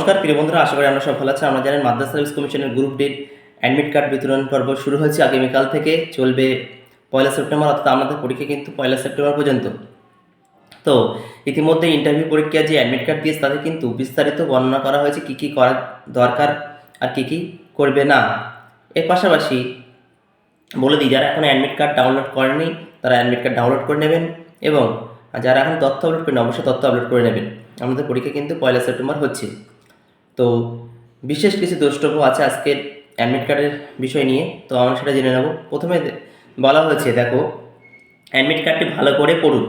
নমস্কার, প্রিয় বন্ধুরা, আশা করি আমরা সব ভালো আছি আমরা জানেন মাদ্রাসা সার্ভিস কমিশনের গ্রুপ ডির অ্যাডমিট কার্ড বিতরণ পর্ব শুরু হয়েছে। আগামীকাল থেকে চলবে পয়লা সেপ্টেম্বর, অর্থাৎ আমাদের পরীক্ষা কিন্তু পয়লা সেপ্টেম্বর পর্যন্ত। তো ইতিমধ্যে ইন্টারভিউ পরীক্ষা যে অ্যাডমিট কার্ড দিয়েছে, তাতে কিন্তু বিস্তারিত বর্ণনা করা হয়েছে, কী কী করা দরকার আর কী কী করবে না। এর পাশাপাশি বলে দিই, যারা এখন অ্যাডমিট কার্ড ডাউনলোড করেনি, তারা অ্যাডমিট কার্ড ডাউনলোড করে নেবেন এবং যারা এখন তথ্য আপলোড করেন, অবশ্যই তথ্য আপলোড করে নেবেন। আমাদের পরীক্ষা কিন্তু পয়লা সেপ্টেম্বর হচ্ছে। তো বিশেষ কিছু দ্রষ্টব্য আছে আজকের অ্যাডমিট কার্ডের বিষয় নিয়ে, তো আমরা সেটা জেনে নেব। প্রথমে বলা হয়েছে, দেখো অ্যাডমিট কার্ডটি ভালো করে পড়ুন।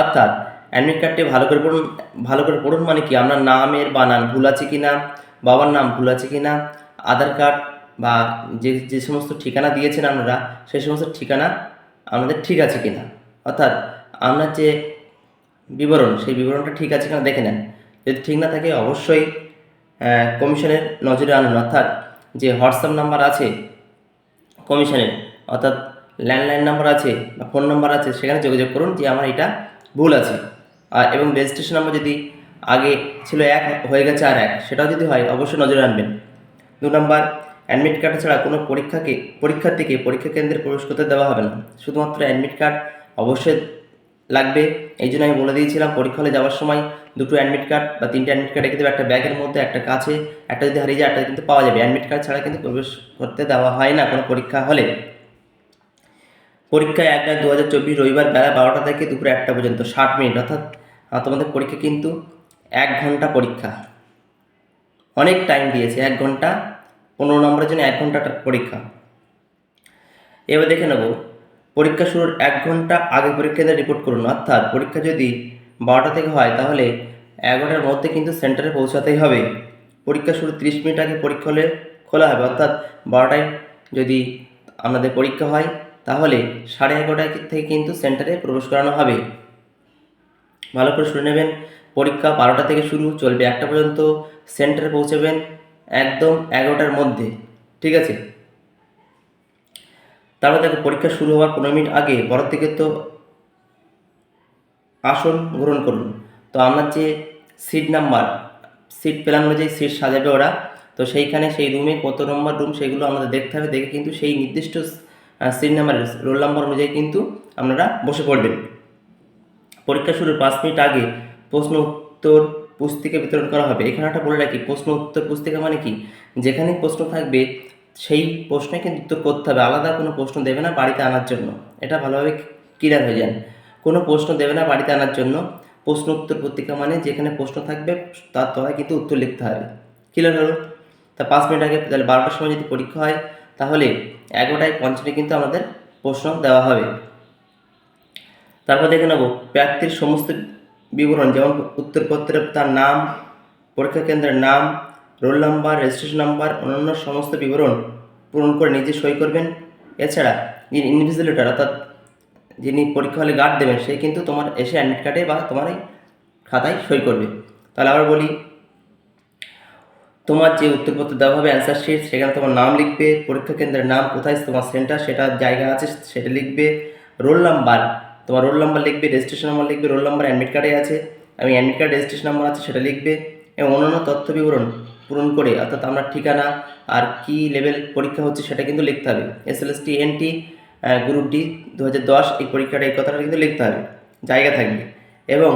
অর্থাৎ অ্যাডমিট কার্ডটি ভালো করে পড়ুন, ভালো করে পড়ুন মানে কি? আপনার নামের বানান ভুল আছে কি না বাবার নাম ভুল আছে কি না আধার কার্ড বা যে যে সমস্ত ঠিকানা দিয়েছেন আপনারা, সেই সমস্ত ঠিকানা আমাদের ঠিক আছে কি না অর্থাৎ আপনার যে বিবরণ, সেই বিবরণটা ঠিক আছে কিনা দেখে নেন। যদি ঠিক না থাকে, অবশ্যই কমিশনের নজরে আনুন, অর্থাৎ যে হোয়াটসঅ্যাপ নাম্বার আছে কমিশনের, অর্থাৎ ল্যান্ডলাইন নাম্বার আছে বা ফোন নাম্বার আছে, সেখানে যোগাযোগ করুন যে আমার এটা ভুল আছে। আর এবং রেজিস্ট্রেশন নাম্বার যদি আগে ছিল এক, হয়ে গেছে আর এক, সেটাও যদি হয়, অবশ্যই নজরে আনবেন। দু নম্বর অ্যাডমিট কার্ড ছাড়া কোনো পরীক্ষাকে, পরীক্ষার্থীকে পরীক্ষা কেন্দ্রে প্রবেশ করতে দেওয়া হবে না। শুধুমাত্র অ্যাডমিট কার্ড অবশ্যই লাগবে। এই জন্য আমি বলে দিয়েছিলাম, পরীক্ষা হলে যাওয়ার সময় দুটো অ্যাডমিট কার্ড বা তিনটে অ্যাডমিট কার্ড রেখে দেবে। একটা ব্যাগের মধ্যে, একটা কাছে, একটা যদি হারিয়ে যায়, একটা কিন্তু পাওয়া যাবে। অ্যাডমিট কার্ড ছাড়া কিন্তু প্রবেশ করতে দেওয়া হয় না কোনো পরীক্ষা হলে। পরীক্ষা এক দু হাজার চব্বিশ রবিবার বেলা বারোটা থেকে দুপুরে একটা পর্যন্ত, ষাট মিনিট। অর্থাৎ তোমাদের পরীক্ষা কিন্তু এক ঘণ্টা পরীক্ষা। অনেক টাইম দিয়েছে, এক ঘণ্টা। পনেরো নম্বরের জন্য এক ঘণ্টা পরীক্ষা। এবার দেখে নেব। পরীক্ষা শুরুর এক ঘণ্টা আগে পরীক্ষা কেন্দ্রে রিপোর্ট করুন। অর্থাৎ পরীক্ষা যদি বারোটা থেকে হয়, তাহলে এগারোটার মধ্যে কিন্তু সেন্টারে পৌঁছাতেই হবে। পরীক্ষা শুরু তিরিশ মিনিট আগে পরীক্ষা হলে খোলা হবে। অর্থাৎ বারোটায় যদি আমাদের পরীক্ষা হয়, তাহলে সাড়ে এগারোটায় থেকে কিন্তু সেন্টারে প্রবেশ করানো হবে। ভালো করে শুনে নেবেন। পরীক্ষা বারোটা থেকে শুরু, চলবে একটা পর্যন্ত। সেন্টারে পৌঁছাবেন একদম এগারোটার মধ্যে। ঠিক আছে? তারপর দেখো পরীক্ষা শুরু হওয়ার পনেরো মিনিট আগে বড় থেকে তো আসন গ্রহণ করুন। তো আমার যে সিট নাম্বার সিট প্ল্যান অনুযায়ী সিট সাজাবে ওরা, তো সেইখানে সেই রুমে কত নম্বর রুম সেগুলো আমাদের দেখতে হবে। দেখে কিন্তু সেই নির্দিষ্ট সিট নাম্বার রোল নাম্বার অনুযায়ী কিন্তু আপনারা বসে পড়বেন। পরীক্ষা শুরুর পাঁচ মিনিট আগে প্রশ্ন উত্তর পুস্তিকা বিতরণ করা হবে। এখানে একটা বলে রাখি, প্রশ্ন উত্তর পুস্তিকা মানে কি? যেখানে প্রশ্ন থাকবে সেই প্রশ্নে কিন্তু উত্তর করতে হবে। আলাদা কোনো প্রশ্ন দেবে না বাড়িতে আনার জন্য। এটা ভালোভাবে ক্লিয়ার হয়ে যান কোনো প্রশ্ন দেবে না বাড়িতে আনার জন্য। প্রশ্ন উত্তর পত্রিকা মানে যেখানে প্রশ্ন থাকবে, তার তলায় কিন্তু উত্তর লিখতে হবে। ক্লিয়ার হলো? তা পাঁচ মিনিট আগে তাহলে বারোটার সময় যদি পরীক্ষা হয়, তাহলে এগারোটায় পঞ্চাশে কিন্তু আমাদের প্রশ্ন দেওয়া হবে। তারপর দেখে নেব। প্রার্থীর সমস্ত বিবরণ, যেমন উত্তরপত্রে তার নাম, পরীক্ষা কেন্দ্রের নাম রোল নাম্বার, রেজিস্ট্রেশন নাম্বার, অন্যান্য সমস্ত বিবরণ পূরণ করে নিজে সই করবেন। এছাড়া যিনি ইনভিজিলেটর, অর্থাৎ যিনি পরীক্ষা হলে গার্ড দেবেন, সে কিন্তু তোমার এসে অ্যাডমিট কার্ডে বা তোমার এই খাতায় সই করবে। তাহলে আবার বলি, তোমার যে উত্তরপত্র দেওয়া হবে অ্যান্সার শিট সেখানে তোমার নাম লিখবে, পরীক্ষা কেন্দ্রের নাম কোথায়, তোমার সেন্টার সেটা জায়গা আছে, সেটা লিখবে। রোল নাম্বার, তোমার রোল নাম্বার লিখবে, রেজিস্ট্রেশন নাম্বার লিখবে, রোল নাম্বার অ্যাডমিট কার্ডে আছে। আমি অ্যাডমিট কার্ড রেজিস্ট্রেশন নাম্বার আছে, সেটা লিখবে। এবং অন্যান্য তথ্য বিবরণ পূরণ করে, অর্থাৎ আমরা ঠিকানা আর কি লেভেল পরীক্ষা হচ্ছে সেটা কিন্তু লিখতে হবে। S L S T N T group D দু হাজার দশ, এই পরীক্ষাটা, এই কথাটা কিন্তু লিখতে হবে। জায়গা থাকবে। এবং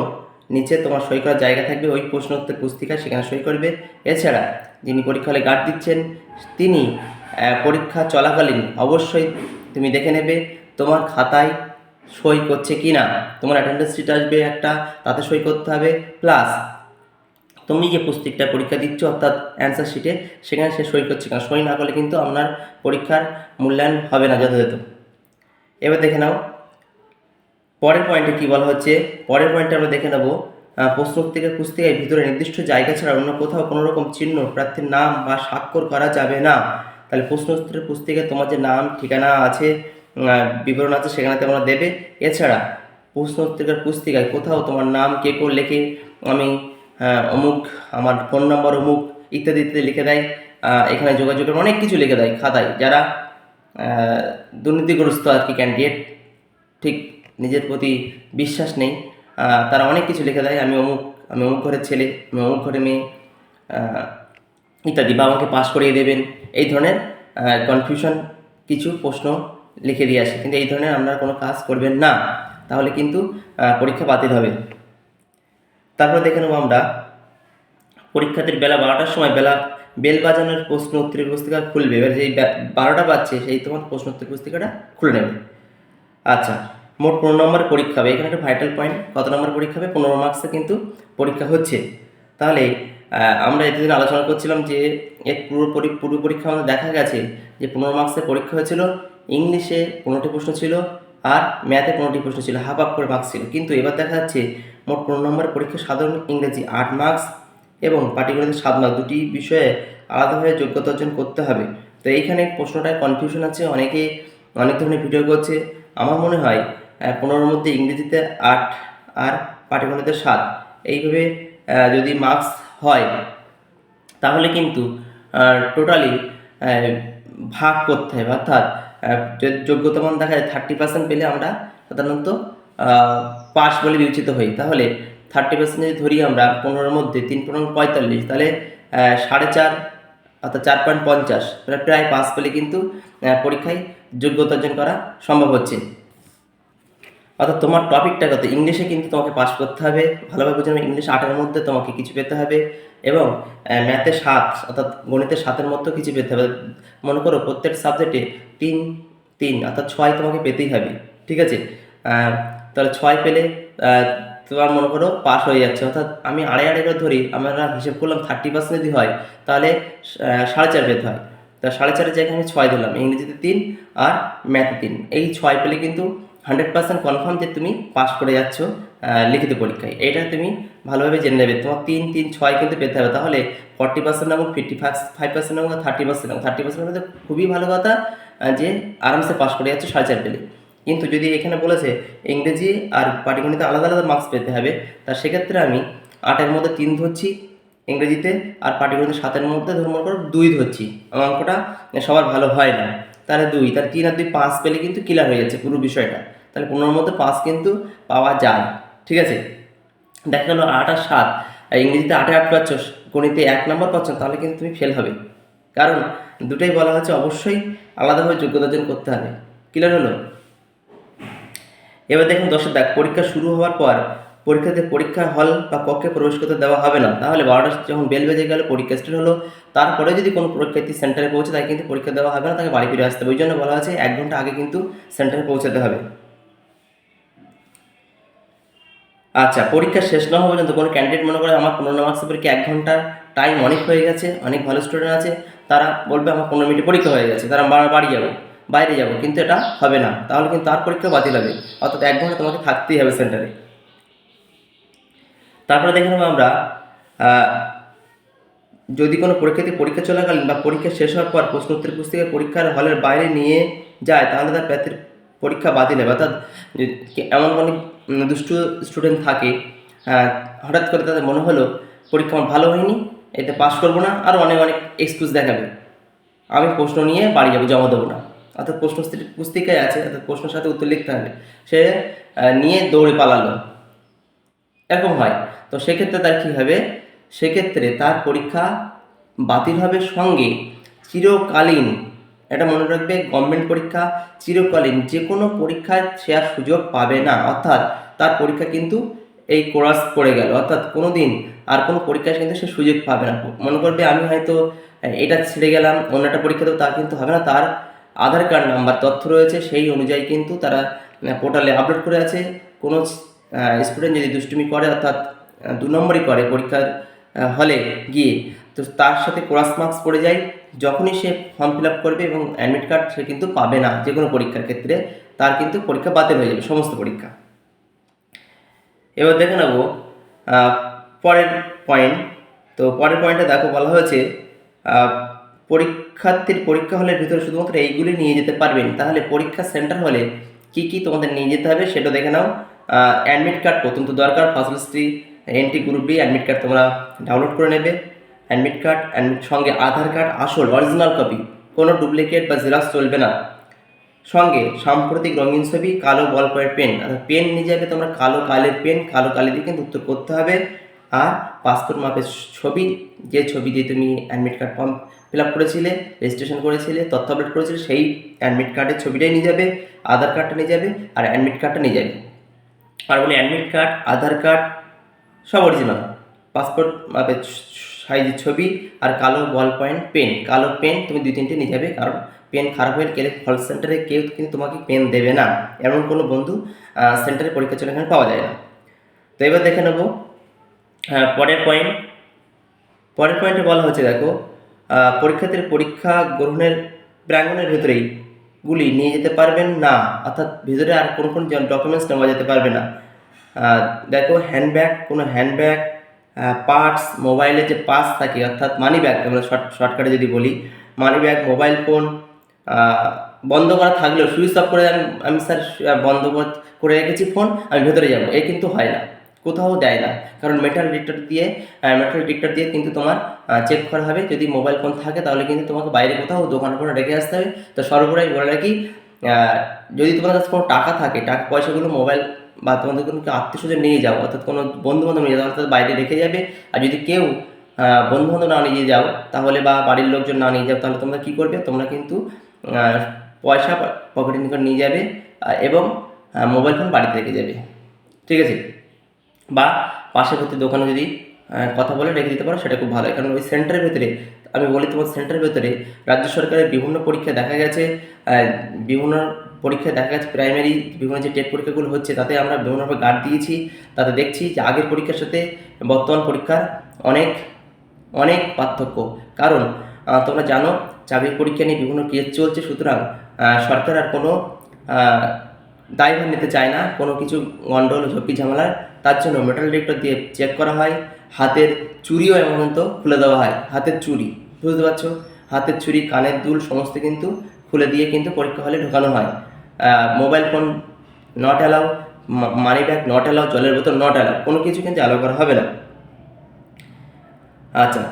নিচে তোমার সই করার জায়গা থাকবে, ওই প্রশ্নোত্তর পুস্তিকা সেখানে সই করবে। এছাড়া যিনি পরীক্ষা হলে গার্ড দিচ্ছেন, তিনি পরীক্ষা চলাকালীন অবশ্যই তুমি দেখে নেবে তোমার খাতায় সই করছে কি না তোমার অ্যাটেন্ডেন্স শিট আসবে একটা, তাতে সই করতে হবে। প্লাস তুমি যে পুস্তিকটা পরীক্ষা দিচ্ছ অর্থাৎ অ্যান্সার শিটে সেখানে সে সই করছে। না সই না করলে কিন্তু আপনার পরীক্ষার মূল্যায়ন হবে না যথাযথ। এবার দেখে নাও পরের পয়েন্টে কি বলা হচ্ছে? পরের পয়েন্টে আমরা দেখে নেব আহ, প্রশ্ন উত্তরের পুস্তিকায় ভিতরে নির্দিষ্ট জায়গা ছাড়া অন্য কোথাও কোনো রকম চিহ্ন প্রার্থীর নাম বা স্বাক্ষর করা যাবে না। তাহলে প্রশ্ন উত্তরের পুস্তিকায় তোমার যে নাম ঠিকানা আছে বিবরণ আছে সেখানে তোমরা দেবে। এছাড়া প্রশ্ন উত্তরের পুস্তিকায় কোথাও তোমার নাম কে করে লেখে আমি অমুক, আমার ফোন নম্বর অমুক, ইত্যাদি ইত্যাদি লিখে দেয়। এখানে যোগাযোগের অনেক কিছু লিখে দেয় খাতায়। যারা দুর্নীতিগ্রস্ত আর কি ক্যান্ডিডেট ঠিক নিজের প্রতি বিশ্বাস নেই তারা অনেক কিছু লিখে দেয়। আমি অমুক আমি অমুক ঘরের ছেলে, আমি অমুক ঘরের মেয়ে ইত্যাদি। বা আমাকে পাস করিয়ে দেবেন। এই ধরনের কনফিউশন কিছু প্রশ্ন লিখে দিয়ে আসে। কিন্তু এই ধরনের আপনারা কোনো কাজ করবেন না। তাহলে কিন্তু পরীক্ষা বাতিল হবে। তারপর দেখে নেব আমরা পরীক্ষার্থীর বেলা বারোটার সময়, বেলা বেল বাজানোর প্রশ্ন উত্তরের পুস্তিকা খুলবে। এবার যেই বারোটা বাজছে, সেই তোমার প্রশ্ন উত্তর পুস্তিকাটা খুলে নেবে। আচ্ছা মোট পনেরো নম্বর পরীক্ষা হবে। এখানে একটা ভাইটাল পয়েন্ট কত নম্বর পরীক্ষা হবে? পনেরো মার্কসে কিন্তু পরীক্ষা হচ্ছে। তাহলে আমরা এতদিন আলোচনা করছিলাম যে, এর পুরো পরি- পূর্ব পরীক্ষা আমাদের দেখা গেছে যে, পনেরো মার্কসের পরীক্ষা হয়েছিল, ইংলিশে পনেরোটি প্রশ্ন ছিল আর ম্যাথে পনেরোটি প্রশ্ন ছিল হাফ হাফ করে মার্কস ছিল। কিন্তু এবার দেখা যাচ্ছে মোট পনেরো নম্বরের পরীক্ষা সাধারণ ইংরেজি আট মার্কস এবং পাটিগণিত সাত মার্ক দুটি বিষয়ে আলাদাভাবে যোগ্যতা অর্জন করতে হবে। তো এইখানে প্রশ্নটায় কনফিউশন আছে অনেকে অনেক ধরনের ভিডিও করছে। আমার মনে হয় পনেরোর মধ্যে ইংরেজিতে আট আর পাটিগণিতে সাত এইভাবে যদি মার্কস হয় তাহলে কিন্তু টোটালি ভাগ করতে হবে। অর্থাৎ আহ, যদি যোগ্যতা মান দেখা যায় থার্টি পার্সেন্ট পেলে আমরা সাধারণত পাস বলে বিবেচিত হই। তাহলে থার্টি পার্সেন্ট যদি ধরি আমরা, পনেরোর মধ্যে তিন পনেরো পঁয়তাল্লিশ, তাহলে সাড়ে চার, অর্থাৎ চার পয়েন্ট পঞ্চাশ। প্রায় পাস পেলে কিন্তু পরীক্ষায় যোগ্যতা অর্জন করা সম্ভব হচ্ছে। অর্থাৎ তোমার টপিকটা কত? ইংলিশে কিন্তু তোমাকে পাস করতে হবে। ভালোভাবে বুঝে নেবে ইংলিশ আটের মধ্যে তোমাকে কিছু পেতে হবে এবং ম্যাথে সাত, অর্থাৎ গণিতে সাতের মধ্যেও কিছু পেতে হবে। মনে করো প্রত্যেক সাবজেক্টে তিন তিন, অর্থাৎ ছয় তোমাকে পেতেই হবে। ঠিক আছে? তাহলে ছয় পেলে তোমার মনে করো পাস হয়ে যাচ্ছে। অর্থাৎ আমি আড়াই আড়াই ধরি, আমরা হিসেব করলাম থার্টি পার্সেন্ট যদি হয়, তাহলে সাড়ে চার পেতে হয়। তা সাড়ে চারের জায়গায় আমি ছয় ধরলাম, ইংরেজিতে তিন আর ম্যাথে তিন। এই ছয় পেলে কিন্তু হান্ড্রেড পার্সেন্ট কনফার্ম যে তুমি পাস করে যাচ্ছ লিখিত পরীক্ষায়। এটা তুমি ভালোভাবে জেনে নেবে। তোমার তিন তিন, ছয় কিন্তু পেতে হবে। তাহলে ফর্টি পার্সেন্ট এবং ফিফটি ফাইভ পার্সেন্ট এবং থার্টি পার্সেন্ট এবং থার্টি পার্সেন্ট খুবই ভালো কথা যে আরামসে পাস করে যাচ্ছে সাড়ে চার পেলে। কিন্তু যদি এখানে বলেছে ইংরেজি আর পাটিগণিতে আলাদা আলাদা মার্কস পেতে হবে, তা সেক্ষেত্রে আমি আটের মধ্যে তিন ধরছি, ইংরেজিতে আর পাটিগণিতে সাতের মধ্যে ধর্ম করো দুই ধরছি। আমার অঙ্কটা সবার ভালো হয় না। তাহলে দুই তার তিন আর দুই পাঁচ পেলে কিন্তু ক্লিয়ার হয়ে যাচ্ছে পুরো বিষয়টা। তাহলে পনেরোর মধ্যে পাঁচ কিন্তু পাওয়া যায়। ঠিক আছে? দেখা গেলো আট আর সাত। আর ইংরেজিতে আটে আট পাচ্ছ, গণিতে এক নম্বর পাচ্ছ, তাহলে কিন্তু তুমি ফেল হবে। কারণ দুটাই বলা হচ্ছে অবশ্যই আলাদাভাবে যোগ্যতা অর্জন করতে হবে। ক্লিয়ার হলো? এবার দেখুন দশের দাগ পরীক্ষা শুরু হওয়ার পর পরীক্ষাতে পরীক্ষা হল বা কক্ষে প্রবেশ করতে দেওয়া হবে না। তাহলে বারোটা যখন বেল বেজে গেল, পরীক্ষা স্টার্ট হলো, তারপরে যদি কোনো পরীক্ষার্থী সেন্টারে পৌঁছে, তাকে কিন্তু পরীক্ষা দেওয়া হবে না, তাকে বাড়ি ফিরে আসতে হবে। ওই জন্য বলা হয়েছে, এক ঘণ্টা আগে কিন্তু সেন্টারে পৌঁছাতে হবে। আচ্ছা পরীক্ষা শেষ না হওয়া পর্যন্ত কোনো ক্যান্ডিডেট মনে করে আমার পনেরো মার্কসের পরীক্ষা এক ঘণ্টার টাইম অনেক হয়ে গেছে, অনেক ভালো স্টুডেন্ট আছে, তারা বলবে আমার পনেরো মিনিটে পরীক্ষা হয়ে গেছে, তারা বাড়ি যাব। বাইরে যাব, কিন্তু এটা হবে না। তাহলে কিন্তু তার পরীক্ষা বাতিল হবে। অর্থাৎ এক ঘণ্টা তোমাকে থাকতেই হবে সেন্টারে তারপরে দেখে নেব আমরা যদি কোনো পরীক্ষার্থী পরীক্ষা চলাকালীন বা পরীক্ষা শেষ হওয়ার পর প্রশ্ন উত্তর পুস্তিকা পরীক্ষার হলের বাইরে নিয়ে যায়, তাহলে তার প্রার্থীর পরীক্ষা বাতিল হবে। অর্থাৎ এমন অনেক দুষ্টু স্টুডেন্ট থাকে হঠাৎ করে তাদের মনে হলো, পরীক্ষা আমার ভালো হয়নি, এতে পাশ করব না। আর অনেক অনেক এক্সকিউজ দেখাবে। আমি প্রশ্ন নিয়ে বাড়ি যাব, জমা দেবো না। অর্থাৎ প্রশ্ন পুস্তিকায় আছে, অর্থাৎ প্রশ্নের সাথে উত্তর লিখতে হবে। সে নিয়ে দৌড়ে পালালো। এরকম হয়। তো সেক্ষেত্রে তার কী হবে? সেক্ষেত্রে তার পরীক্ষা বাতিল হবে সঙ্গে চিরকালীন। এটা মনে রাখবে গভর্নমেন্ট পরীক্ষা চিরকালীন। যে কোনো পরীক্ষায় সে আর সুযোগ পাবে না। অর্থাৎ তার পরীক্ষা কিন্তু এই কোরাস পড়ে গেল। অর্থাৎ কোনো দিন আর কোনো পরীক্ষায় কিন্তু সে সুযোগ পাবে না। মনে করবে, আমি হয়তো এটা ছেড়ে গেলাম, অন্য একটা পরীক্ষা তা কিন্তু হবে না। তার আধার কার্ড নাম্বার, তথ্য রয়েছে, সেই অনুযায়ী কিন্তু তারা পোর্টালে আপলোড করে আছে। কোনো স্টুডেন্ট যদি দুষ্টুমি করে, অর্থাৎ দু নম্বরই করে পরীক্ষার হলে গিয়ে, তো তার সাথে ক্রস মার্কস পড়ে যায়। যখনই সে ফর্ম ফিল আপ করবে এবং অ্যাডমিট কার্ড সে কিন্তু পাবে না, যে কোনো পরীক্ষার ক্ষেত্রে, তার কিন্তু পরীক্ষা বাতিল হয়ে যাবে, সমস্ত পরীক্ষা। এবার দেখে নেব পরের পয়েন্ট তো পরের পয়েন্টে দেখো বলা হয়েছে পরীক্ষার্থীর পরীক্ষা হলের ভিতরে শুধুমাত্র এইগুলি নিয়ে যেতে পারবেন। তাহলে পরীক্ষা সেন্টার হলে কি কি তোমাদের নিয়ে যেতে হবে সেটা দেখে নাও। অ্যাডমিট কার্ড প্রথম তো দরকার। First NT group D admit card তোমরা ডাউনলোড করে নেবে। অ্যাডমিট কার্ড অ্যাডমিট সঙ্গে আধার কার্ড আসল অরিজিনাল কপি কোনো ডুপ্লিকেট বা জেরক্স চলবে না। সঙ্গে সাম্প্রতিক রঙিন ছবি, কালো বল পয়েন্ট পেন অর্থাৎ পেন নিয়ে যাবে তোমরা, কালো কালের পেন কালো কালি দিয়ে কিন্তু উত্তর করতে হবে। আর পাসপোর্ট মাপের ছবি, যে ছবি দিয়ে তুমি admit card form fill up করেছিলে রেজিস্ট্রেশন করেছিলে, তথ্য আপডেট করেছিলে, সেই অ্যাডমিট কার্ডের ছবিটাই নিয়ে যাবে আধার কার্ডটা নিয়ে যাবে আর অ্যাডমিট কার্ডটা নিয়ে যাবে। আর বলি অ্যাডমিট কার্ড আধার কার্ড সব অরিজিনাল পাসপোর্ট সাইজের ছবি আর কালো বল পয়েন্ট পেন কালো পেন তুমি দুই তিনটে নিয়ে যাবে, কারণ পেন খারাপ হয়ে গেলে কল সেন্টারে কেউ কিন্তু তোমাকে পেন দেবে না। এমন কোনো বন্ধু সেন্টারে পরীক্ষা চলে এখানে পাওয়া যায় না। তো এবার দেখে নেব পরের পয়েন্ট পরের পয়েন্টে বলা হচ্ছে দেখো পরীক্ষার্থীর পরীক্ষা গ্রহণের প্রাঙ্গণের ভেতরেই গুলি নিয়ে যেতে পারবেন না। অর্থাৎ ভেতরে আর কোনো কোনো ডকুমেন্টস নেওয়া যেতে পারবে না। দেখো হ্যান্ডব্যাগ কোনো হ্যান্ডব্যাগ পার্টস মোবাইলের যে পাস থাকে, অর্থাৎ মানি ব্যাগ আমরা শর্ট শর্টকাটে যদি বলি মানি ব্যাগ মোবাইল ফোন বন্ধ করা থাকলেও, সুইচ অফ করে আমি আমি স্যার বন্ধ করে রেখেছি ফোন আমি ভেতরে যাব। এ কিন্তু হয় না। কোথাও দেয় না। কারণ মেটাল ডিটেক্টর দিয়ে মেটাল ডিটেক্টর দিয়ে কিন্তু তোমার চেক করা হবে। যদি মোবাইল ফোন থাকে, তাহলে কিন্তু তোমাকে বাইরে কোথাও দোকান করে রেখে আসতে হবে। তো সর্বদাই বলে রাখি যদি তোমার কাছে কোনো টাকা থাকে, টাকা পয়সাগুলো মোবাইল বা তোমাদের কোনো আত্মীয় স্বজন নিয়ে যাও, অর্থাৎ কোনো বন্ধু বান্ধব নিয়ে যাও অর্থাৎ বাইরে রেখে যাবে। আর যদি কেউ বন্ধু বান্ধব না নিয়ে যাও, তাহলে বা বাড়ির লোকজন না নিয়ে যাও, তাহলে তোমরা কী করবে? তোমরা কিন্তু পয়সা পকেটে নিয়ে যাবে এবং মোবাইল ফোন বাড়িতে রেখে যাবে। ঠিক আছে? বা পাশে পার্শ্ববর্তী দোকানে যদি কথা বলে রেখে দিতে পারো, সেটা খুব ভালো। কারণ ওই সেন্টারের ভেতরে, আমি বলি তোমার সেন্টারের ভেতরে রাজ্য সরকারের বিভিন্ন পরীক্ষা দেখা গেছে বিভিন্ন পরীক্ষায় দেখা গেছে প্রাইমারি বিভিন্ন যে টেট পরীক্ষাগুলো হচ্ছে, তাতে আমরা বিভিন্নভাবে গার্ড দিয়েছি। তাতে দেখছি যে আগের পরীক্ষার সাথে বর্তমান পরীক্ষার অনেক অনেক পার্থক্য। কারণ তোমরা জানো, চাকরির পরীক্ষা নিয়ে বিভিন্ন কেস চলছে, সুতরাং সরকার আর কোনো দায়ভার নিতে চায় না। কোনো কিছু গন্ডল ঝক্কি ঝামেলার তার জন্য মেটাল ডিটেক্টর দিয়ে চেক করা হয়। হাতের চুরিও এমন খুলে দেওয়া হয়। হাতের চুরি, বুঝতে পারছ? হাতের চুরি, কানের দুল, সমস্ত কিন্তু খুলে দিয়ে কিন্তু পরীক্ষা হলে ঢোকানো হয়। Mobile phone not allow money bag not allow জলের বোতল নট অ্যালাউ কোনো কিছু কিন্তু অ্যালাউ করা হবে না। আচ্ছা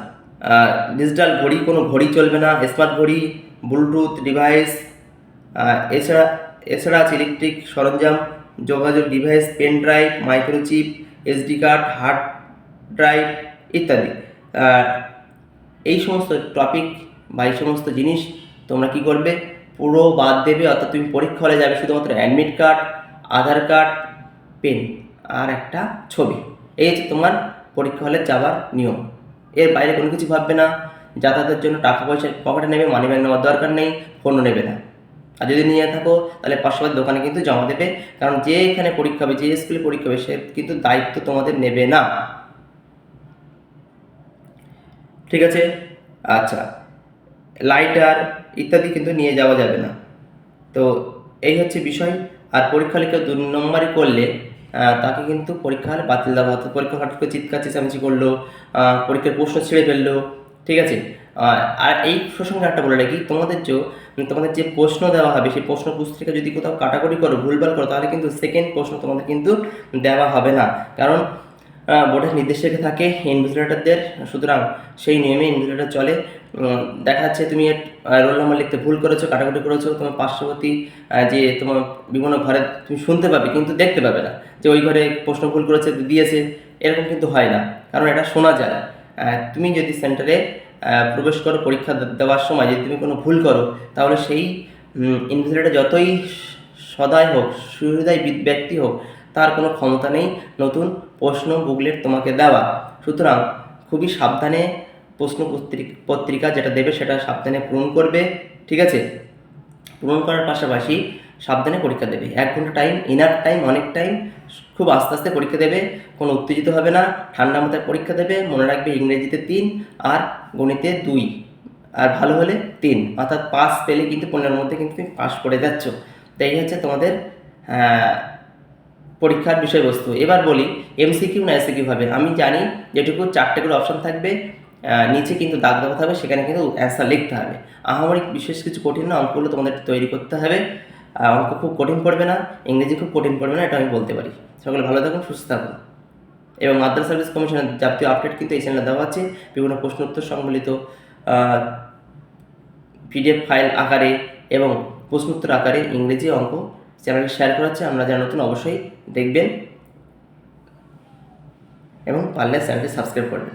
ডিজিটাল ঘড়ি, কোনো ঘড়ি চলবে না স্মার্ট ঘড়ি ব্লুটুথ ডিভাইস এছাড়া এছাড়া আছে ইলেকট্রিক সরঞ্জাম যোগাযোগ device pen drive microchip SD card hard drive ইত্যাদি। এই সমস্ত টপিক বা এই সমস্ত জিনিস তোমরা কি করবে? পুরো বাদ দেবে, অর্থাৎ তুমি পরীক্ষা হলে যাবে শুধুমাত্র admit card Aadhaar card pen আর একটা ছবি। এই হচ্ছে তোমার পরীক্ষা হলে যাওয়ার নিয়ম। এর বাইরে কোনো কিছু ভাববে না। যাতায়াতের জন্য টাকা পয়সা পকেটে নেবে মানি ব্যাগ নেওয়ার দরকার নেই ফোনও নেবে না। আর যদি নিয়ে থাকো, তাহলে পাশাপাশি দোকানে কিন্তু জমা দেবে। কারণ যে এখানে পরীক্ষা হবে, যে স্কুলে পরীক্ষা হবে, সে কিন্তু দায়িত্ব তোমাদের নেবে না। ঠিক আছে? আচ্ছা। লাইটার ইত্যাদি কিন্তু নিয়ে যাওয়া যাবে না। তো এই হচ্ছে বিষয়। আর পরীক্ষা লিখে দু নম্বরই করলে তাকে কিন্তু পরীক্ষা হলে বাতিল দেওয়া হতো পরীক্ষা হঠাৎ করে চিৎকার, চেঁচামেচি করল পরীক্ষার প্রশ্ন ছেড়ে ফেলল। ঠিক আছে? আর এই প্রসঙ্গে একটা বলে রাখি। তোমাদের যে তোমাদের যে প্রশ্ন দেওয়া হবে, সেই প্রশ্ন পুস্তিকা যদি কোথাও কাটাকুটি করো, ভুলভাল করো, তাহলে কিন্তু সেকেন্ড প্রশ্ন তোমাদের কিন্তু দেওয়া হবে না। কারণ বোর্ডের নির্দেশ রেখে থাকে ইনভিজিলেটারদের সুতরাং সেই নিয়মে ইনভিজিলেটার চলে। দেখা যাচ্ছে তুমি রোল নাম্বার লিখতে ভুল করেছ কাটাকুটি করেছ, তোমার পার্শ্ববর্তী যে তোমার বিভিন্ন ঘরে তুমি শুনতে পাবে, কিন্তু দেখতে পাবে না। যে ওই ঘরে প্রশ্ন ভুল করেছে, দিয়েছে, এরকম কিন্তু হয় না। কারণ এটা শোনা যায় তুমি যদি সেন্টারে প্রবেশ করো, পরীক্ষা দেওয়ার সময় যদি তুমি কোনো ভুল করো, তাহলে সেই ইনভিজিলেটার যতই সদয় হোক, সুহৃদয় ব্যক্তি হোক, তার কোনো ক্ষমতা নেই নতুন প্রশ্ন বুকলেট তোমাকে দেওয়া। সুতরাং খুবই সাবধানে প্রশ্ন পত্রিকা যেটা দেবে সেটা সাবধানে পূরণ করবে, ঠিক আছে? পূরণ করার পাশাপাশি সাবধানে পরীক্ষা দেবে। এক ঘণ্টা টাইম ইনার টাইম অনেক টাইম খুব আস্তে আস্তে পরীক্ষা দেবে, কোনো উত্তেজিত হবে না, ঠান্ডা মাথায় পরীক্ষা দেবে, মনে রাখবে ইংরেজিতে তিন আর গণিতে দুই। আর ভালো হলে তিন। অর্থাৎ পাস পেলে কিন্তু পনেরোর মধ্যে কিন্তু তুমি পাস করে যাচ্ছ। তো এই হচ্ছে তোমাদের পরীক্ষার বিষয়বস্তু। এবার বলি এমসিকিউ না এসিকিউ হবে আমি জানি যেটুকু চারটে করে অপশন থাকবে নিচে কিন্তু দাগ দেওয়া থাকবে, সেখানে কিন্তু অ্যান্সার লিখতে হবে। আহামরি বিশেষ কিছু কঠিন না, অঙ্কগুলো তোমাদের তৈরি করতে হবে। অঙ্ক খুব কঠিন পড়বে না, ইংরেজি খুব কঠিন পড়বে না, এটা আমি বলতে পারি। সকলে ভালো থাকুন, সুস্থ থাকুন। এবং মাদ্রাসা সার্ভিস কমিশনের যাবতীয় আপডেট কিন্তু এই চ্যানেলে দেওয়া আছে। বিভিন্ন প্রশ্ন উত্তর সম্বলিত পিডিএফ ফাইল আকারে এবং প্রশ্নোত্তর আকারে ইংরেজি অঙ্ক চ্যানেলে শেয়ার করা হচ্ছে আমরা যারা নতুন অবশ্যই দেখবেন এবং পারলে চ্যানেলটি সাবস্ক্রাইব করবেন।